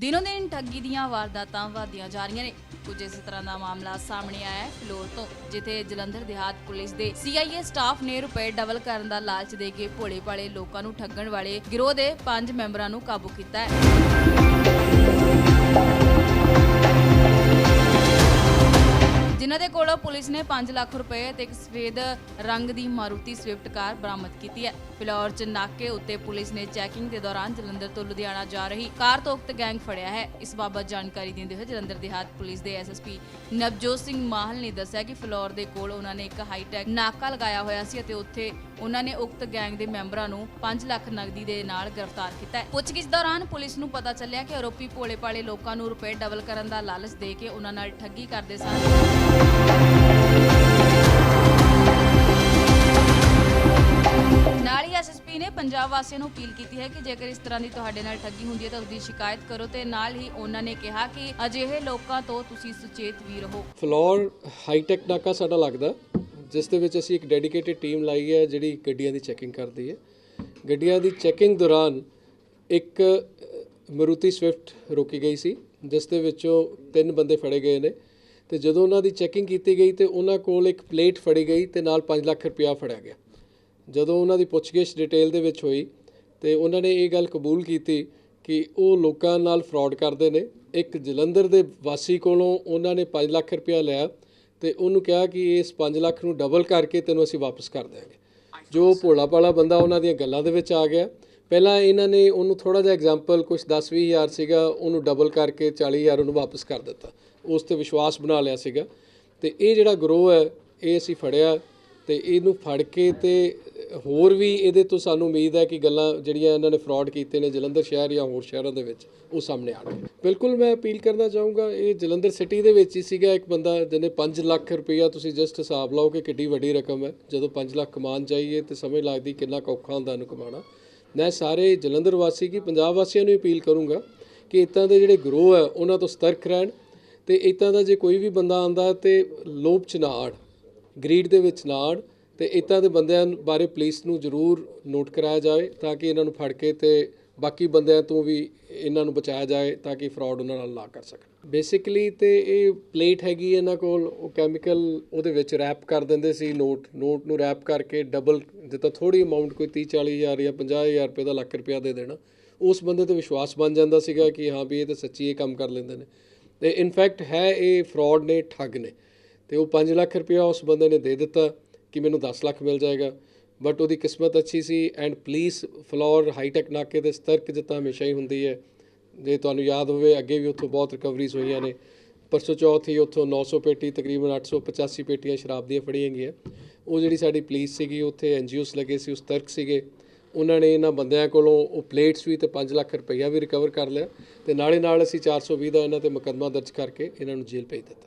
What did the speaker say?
ਦਿਨੋ ਦਿਨ ਠੱਗੀ ਦੀਆਂ ਵਾਰਦਾਤਾਂ ਵਧਦੀਆਂ ਜਾ ਰਹੀਆਂ ਨੇ। ਕੁਝ ਇਸ ਤਰ੍ਹਾਂ ਦਾ ਮਾਮਲਾ ਸਾਹਮਣੇ ਆਇਆ ਹੈ ਫਲੋਰ ਤੋਂ, ਜਿੱਥੇ ਜਲੰਧਰ ਦਿਹਾਤ ਪੁਲਿਸ ਦੇ ਸੀਆਈਏ ਸਟਾਫ ਨੇ ਰੁਪਏ ਡਬਲ ਕਰਨ ਦਾ ਲਾਲਚ ਦੇ ਕੇ ਭੋਲੇ ਭਾਲੇ ਲੋਕਾਂ ਨੂੰ ਠੱਗਣ ਵਾਲੇ ਗਿਰੋਹ ਦੇ ਪੰਜ ਮੈਂਬਰਾਂ ਨੂੰ ਕਾਬੂ ਕੀਤਾ ਹੈ। ਕੋਲੋਂ ਪੁਲਿਸ ਨੇ 5 ਲੱਖ ਰੁਪਏ ਅਤੇ ਇੱਕ ਸਫੇਦ ਰੰਗ ਦੀ ਮਾਰੂਤੀ ਸਵਿਫਟ ਕਾਰ ਬਰਾਮਦ ਕੀਤੀ ਹੈ। ਫਿਲੌਰ ਚ ਨਾਕੇ ਉੱਤੇ ਪੁਲਿਸ ਨੇ ਚੈਕਿੰਗ ਦੇ ਦੌਰਾਨ ਜਲੰਧਰ ਤੋਂ ਲੁਧਿਆਣਾ ਜਾ ਰਹੀ ਕਾਰ ਤੋਂ ਉਕਤ ਗੈਂਗ ਫੜਿਆ ਹੈ। ਇਸ ਬਾਬਤ ਜਾਣਕਾਰੀ ਦਿੰਦੇ ਹੋਏ ਜਲੰਧਰ ਦੇਹਾਤ ਪੁਲਿਸ ਦੇ ਐਸਐਸਪੀ ਨਵਜੋਤ ਸਿੰਘ ਮਾਹਲ ਨੇ ਦੱਸਿਆ ਕਿ ਫਿਲੌਰ ਦੇ ਕੋਲ ਉਹਨਾਂ ਨੇ ਇੱਕ ਹਾਈਟੈਕ ਨਾਕਾ ਲਗਾਇਆ ਹੋਇਆ ਸੀ ਅਤੇ ਉੱਥੇ ਉਹਨਾਂ ਨੇ ਉਕਤ ਗੈਂਗ ਦੇ ਮੈਂਬਰਾਂ ਨੂੰ 5 ਲੱਖ ਨਗਦੀ ਦੇ ਨਾਲ ਗ੍ਰਿਫਤਾਰ ਕੀਤਾ ਹੈ। ਪੁੱਛਗਿੱਛ ਦੌਰਾਨ ਪੁਲਿਸ ਨੂੰ ਪਤਾ ਚੱਲਿਆ ਕਿ ਆਰੋਪੀ ਭੋਲੇ ਭਾਲੇ ਲੋਕਾਂ ਨੂੰ ਰੁਪਏ ਡਬਲ ਕਰਨ ਦਾ ਲਾਲਚ ਦੇ ਕੇ ਉਹਨਾਂ ਨਾਲ ਠੱਗੀ ਕਰਦੇ ਸਨ। ਨਾਲ ਹੀ ਐਸਐਸਪੀ ਨੇ ਪੰਜਾਬ ਵਾਸੀਆਂ ਨੂੰ ਅਪੀਲ ਕੀਤੀ ਹੈ ਕਿ ਜੇਕਰ ਇਸ ਤਰ੍ਹਾਂ ਦੀ ਤੁਹਾਡੇ ਨਾਲ ਠੱਗੀ ਹੁੰਦੀ ਹੈ ਤਾਂ ਉਸ ਦੀ ਸ਼ਿਕਾਇਤ ਕਰੋ ਤੇ ਨਾਲ ਹੀ ਉਹਨਾਂ ਨੇ ਕਿਹਾ ਕਿ ਅਜਿਹੇ ਲੋਕਾਂ ਤੋਂ ਤੁਸੀਂ ਸੁਚੇਤ ਵੀ ਰਹੋ। ਫਲੋਰ ਹਾਈਟੈਕ ਨਾਕਾ ਸਾਡਾ ਲੱਗਦਾ। ਜਿਸ ਦੇ ਵਿੱਚ ਅਸੀਂ ਇੱਕ ਡੈਡੀਕੇਟਿਡ ਟੀਮ ਲਾਈ ਹੈ ਜਿਹੜੀ ਗੱਡੀਆਂ ਦੀ ਚੈਕਿੰਗ ਕਰਦੀ ਹੈ। ਗੱਡੀਆਂ ਦੀ ਚੈਕਿੰਗ ਦੌਰਾਨ ਇੱਕ ਮਰੂਤੀ ਸਵਿਫਟ ਰੋਕੀ ਗਈ ਸੀ, ਜਿਸ ਦੇ ਵਿੱਚੋਂ ਤਿੰਨ ਬੰਦੇ ਫੜੇ ਗਏ ਨੇ ਤੇ ਜਦੋਂ ਉਹਨਾਂ ਦੀ ਚੈਕਿੰਗ ਕੀਤੀ ਗਈ ਤੇ ਉਹਨਾਂ ਕੋਲ ਇੱਕ ਪਲੇਟ ਫੜੀ ਗਈ ਤੇ ਨਾਲ 5 ਲੱਖ ਰੁਪਇਆ ਫੜਿਆ ਗਿਆ। ਜਦੋਂ ਉਹਨਾਂ ਦੀ ਪੁੱਛਗਿੱਛ ਡਿਟੇਲ ਦੇ ਵਿੱਚ ਹੋਈ ਤੇ ਉਹਨਾਂ ਨੇ ਇਹ ਗੱਲ ਕਬੂਲ ਕੀਤੀ ਕਿ ਉਹ ਲੋਕਾਂ ਨਾਲ ਫਰਾਡ ਕਰਦੇ ਨੇ। ਇੱਕ ਜਲੰਧਰ ਦੇ ਵਾਸੀ ਕੋਲੋਂ ਉਹਨਾਂ ਨੇ 5 ਲੱਖ ਰੁਪਇਆ ਲਿਆ ਤੇ ਉਹਨੂੰ ਕਿਹਾ ਕਿ ਇਸ 5 ਲੱਖ ਨੂੰ ਡਬਲ ਕਰਕੇ ਤੈਨੂੰ ਅਸੀਂ ਵਾਪਸ ਕਰ ਦਿਆਂਗੇ। ਜੋ ਭੋਲਾ ਭਾਲਾ ਬੰਦਾ ਉਹਨਾਂ ਦੀਆਂ ਗੱਲਾਂ ਦੇ ਵਿੱਚ ਆ ਗਿਆ। ਪਹਿਲਾਂ ਇਹਨਾਂ ਨੇ ਉਹਨੂੰ ਥੋੜਾ ਜਿਹਾ ਐਗਜ਼ਾਮਪਲ ਕੁਝ 10 ਹਜ਼ਾਰ ਸੀਗਾ, ਉਹਨੂੰ ਡਬਲ ਕਰਕੇ 40000 ਉਹਨੂੰ ਵਾਪਸ ਕਰ ਦਿੱਤਾ। ਉਸ ਤੇ ਵਿਸ਼ਵਾਸ ਬਣਾ ਲਿਆ ਸੀਗਾ। ਤੇ ਇਹ ਜਿਹੜਾ ਗਰੋਹ ਹੈ, ਇਹ ਅਸੀਂ ਫੜਿਆ। ਤੇ ਇਹਨੂੰ ਫੜ ਕੇ ਤੇ ਹੋਰ ਵੀ ਇਹਦੇ ਤੋਂ ਸਾਨੂੰ ਉਮੀਦ ਹੈ ਕਿ ਗੱਲਾਂ ਜਿਹੜੀਆਂ ਇਹਨਾਂ ਨੇ ਫਰਾਡ ਕੀਤੇ ਨੇ ਜਲੰਧਰ ਸ਼ਹਿਰ ਜਾਂ ਹੋਰ ਸ਼ਹਿਰਾਂ ਦੇ ਵਿੱਚ, ਉਹ ਸਾਹਮਣੇ ਆਣਗੇ ਬਿਲਕੁਲ ਮੈਂ ਅਪੀਲ ਕਰਨਾ ਚਾਹੂੰਗਾ, ਇਹ ਜਲੰਧਰ ਸਿਟੀ ਦੇ ਵਿੱਚ ਹੀ ਸੀਗਾ ਇੱਕ ਬੰਦਾ ਜਿਹਨੇ 5 ਲੱਖ ਰੁਪਈਆ ਤੁਸੀਂ ਜਸਟ ਹਿਸਾਬ ਲਾਓ ਕਿ ਕਿੱਡੀ ਵੱਡੀ ਰਕਮ ਹੈ। ਜਦੋਂ 5 ਲੱਖ ਕਮਾਉਣ ਜਾਈਏ ਤੇ ਸਮਝ ਲੱਗਦੀ ਕਿੰਨਾ ਕੁ ਔਖਾ ਹੁੰਦਾ ਇਹਨੂੰ ਕਮਾਉਣਾ। ਮੈਂ ਸਾਰੇ ਜਲੰਧਰ ਵਾਸੀ ਕੀ ਪੰਜਾਬ ਵਾਸੀਆਂ ਨੂੰ ਅਪੀਲ ਕਰੂੰਗਾ ਕਿ ਇਤਾਂ ਦੇ ਜਿਹੜੇ ਗਰੋਹ ਹੈ, ਉਹਨਾਂ ਤੋਂ ਸਤਰਕ ਰਹਿਣ ਤੇ ਇਤਾਂ ਦਾ ਜੇ ਕੋਈ ਵੀ ਬੰਦਾ ਆਂਦਾ ਤੇ ਲੋਭ ਚ ਨਾ ਆੜ ਗਰੀਡ ਦੇ ਵਿੱਚ ਨਾ ਆੜ ਤੇ ਇਤਾਂ ਦੇ ਬੰਦਿਆਂ ਬਾਰੇ ਪੁਲਿਸ ਨੂੰ ਜ਼ਰੂਰ ਨੋਟ ਕਰਾਇਆ ਜਾਵੇ ਤਾਂ ਕਿ ਇਹਨਾਂ ਨੂੰ ਫੜ ਕੇ ਤੇ ਬਾਕੀ ਬੰਦਿਆਂ ਤੋਂ ਵੀ ਇਹਨਾਂ ਨੂੰ ਬਚਾਇਆ ਜਾਏ ਤਾਂ ਕਿ ਫਰਾਡ ਉਹਨਾਂ ਨਾਲ ਨਾ ਕਰ ਸਕਣ। ਬੇਸਿਕਲੀ ਤੇ ਇਹ ਪਲੇਟ ਹੈਗੀ ਇਹਨਾਂ ਕੋਲ, ਉਹ ਕੈਮੀਕਲ ਉਹਦੇ ਵਿੱਚ ਰੈਪ ਕਰ ਦਿੰਦੇ ਸੀ ਨੋਟ। ਨੋਟ ਨੂੰ ਰੈਪ ਕਰਕੇ ਡਬਲ ਜਿੱਦਾਂ ਥੋੜੀ ਅਮਾਉਂਟ ਕੋਈ 30 40 ਹਜ਼ਾਰ ਜਾਂ 50 ਹਜ਼ਾਰ ਰੁਪਏ ਦਾ ਲੱਖ ਰੁਪਇਆ ਦੇ ਦੇਣਾ। ਉਸ ਬੰਦੇ ਤੇ ਵਿਸ਼ਵਾਸ ਬਣ ਜਾਂਦਾ ਸੀਗਾ ਕਿ ਹਾਂ ਵੀ ਇਹ ਤਾਂ ਸੱਚੀ ਇਹ ਕੰਮ ਕਰ ਲੈਂਦੇ ਨੇ। ਤੇ ਇਨਫੈਕਟ ਹੈ ਇਹ ਫਰਾਡ ਨੇ, ਠੱਗ ਨੇ। ਤੇ ਉਹ 5 ਲੱਖ ਰੁਪਇਆ ਉਸ ਬੰਦੇ ਨੇ ਦੇ ਦਿੱਤਾ। ਕਿ ਮੈਨੂੰ 10 ਲੱਖ ਮਿਲ ਜਾਏਗਾ। ਬਟ ਉਹਦੀ ਕਿਸਮਤ ਅੱਛੀ ਸੀ and police Phillaur high tech ਨਾਕੇ ਦੇ ਸਤਰਕ ਜਿੱਦਾਂ ਹਮੇਸ਼ਾ ਹੀ ਹੁੰਦੀ ਹੈ। ਜੇ ਤੁਹਾਨੂੰ ਯਾਦ ਹੋਵੇ, ਅੱਗੇ ਵੀ ਉੱਥੋਂ ਬਹੁਤ ਰਿਕਵਰੀਜ਼ ਹੋਈਆਂ ਨੇ। ਪਰਸੋਂ ਚੌਥੀ ਉੱਥੋਂ 900 ਪੇਟੀ, ਤਕਰੀਬਨ 885 ਪੇਟੀਆਂ ਸ਼ਰਾਬ ਦੀਆਂ ਫੜੀਆਂ ਗਈਆਂ। ਉਹ ਜਿਹੜੀ ਸਾਡੀ ਪੁਲਿਸ ਸੀਗੀ, ਉੱਥੇ ਐਨਜੀਓਸ ਲੱਗੇ ਸੀ ਉਸ ਤਰਕ ਸੀਗੇ। ਉਹਨਾਂ ਨੇ ਇਹਨਾਂ ਬੰਦਿਆਂ ਕੋਲੋਂ ਉਹ ਪਲੇਟਸ ਵੀ ਤੇ 5 ਲੱਖ ਰੁਪਈਆ ਵੀ ਰਿਕਵਰ ਕਰ ਲਿਆ ਤੇ ਨਾਲੇ ਨਾਲ ਅਸੀਂ 420 ਦਾ ਇਹਨਾਂ ਤੇ ਮੁਕੱਦਮਾ ਦਰਜ ਕਰਕੇ ਇਹਨਾਂ ਨੂੰ ਜੇਲ੍ਹ ਭੇਜ ਦਿੱਤਾ।